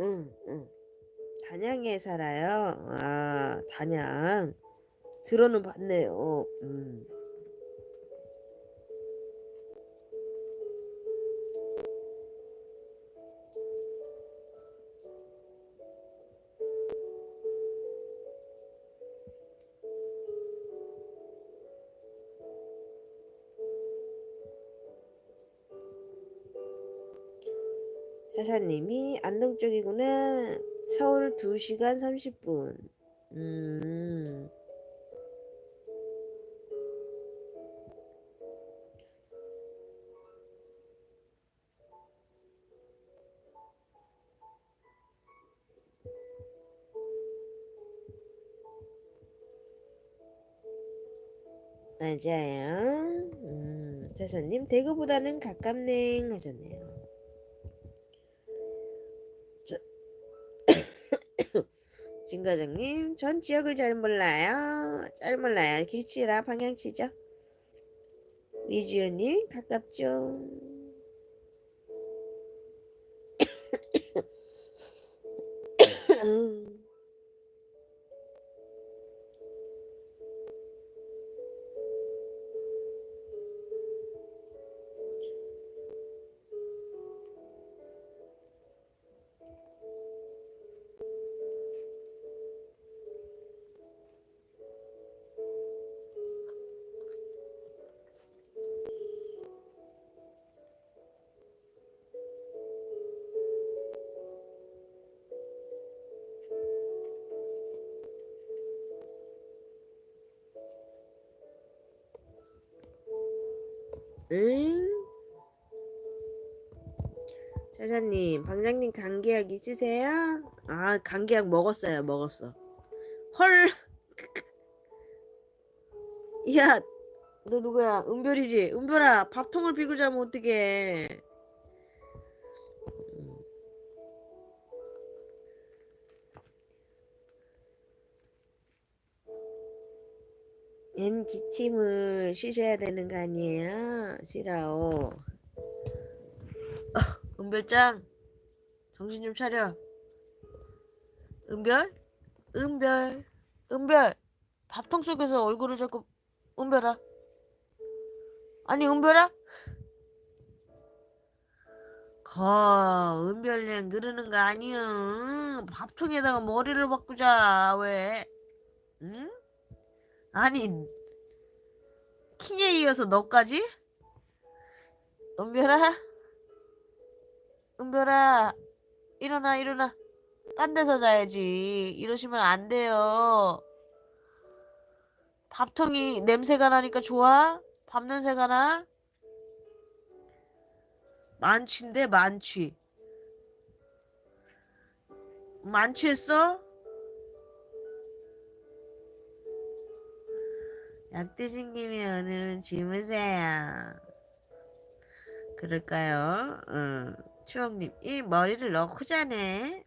응, 응. 단양에 살아요. 아, 단양. 들어는 봤네요. 음. 회사님이 안동 쪽이구나. 서울 2시간 30분. 음. 맞아요. 음, 사장님 대구보다는 가깝네 하셨네요. 진 과장님, 전 지역을 잘 몰라요. 잘 몰라요. 길치라 방향치죠. 이주연님 가깝죠. 응? 차장님, 방장님 감기약 있으세요? 아, 감기약 먹었어요, 먹었어. 헐! 야, 너 누구야? 은별이지? 은별아, 밥통을 비고 자면 어떡해. 얜 기침을 쉬셔야 되는 거 아니에요? 쉬라오. 어, 은별짱, 정신 좀 차려. 은별? 은별? 은별? 밥통 속에서 얼굴을 자꾸 은별아. 아니 은별아? 거 은별이랑 그러는 거 아니야. 밥통에다가 머리를 바꾸자 왜? 응? 아니 키에 이어서 너까지? 은별아? 은별아 일어나 일어나 딴 데서 자야지 이러시면 안 돼요 밥통이 냄새가 나니까 좋아? 밥 냄새가 나? 만취인데 만취 만취했어? 약 드신 김에 오늘은 주무세요. 그럴까요? 응. 추억님, 이 머리를 넣고 자네.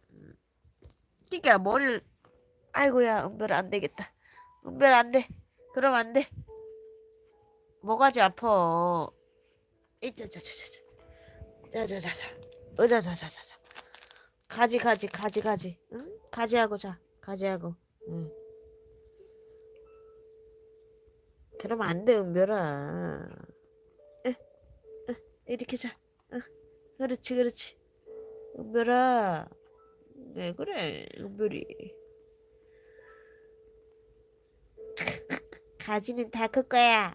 그니까 머리를, 아이고야, 은별 안 되겠다. 은별 안 돼. 그럼 안 돼. 뭐가지 아파. 이자자자자자. 자자자자. 으자자자자자. 가지 가지 가지 가지. 응? 가지하고 자. 가지하고. 응. 그러면 안 돼, 은별아. 에, 에, 이렇게 자. 어, 그렇지, 그렇지. 은별아. 왜 그래, 은별이. 가지는 다크 거야.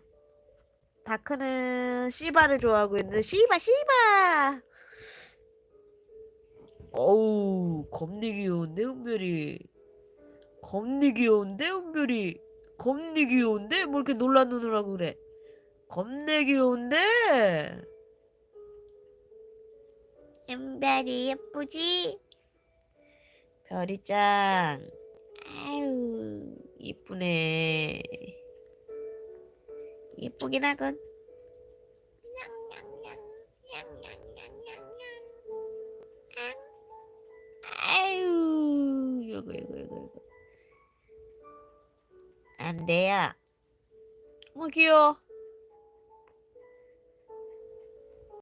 다크는 씨바를 좋아하고 있는데, 씨바, 씨바! 어우, 겁내 귀여운데, 은별이. 겁내 귀여운데, 은별이. 겁내 귀여운데? 뭐 이렇게 놀란 하고 그래? 겁내 귀여운데? 은별이 예쁘지? 별이짱 아유 이쁘네 예쁘긴 하군 아유 이거 이거 이거 안 돼요. 어 귀여워.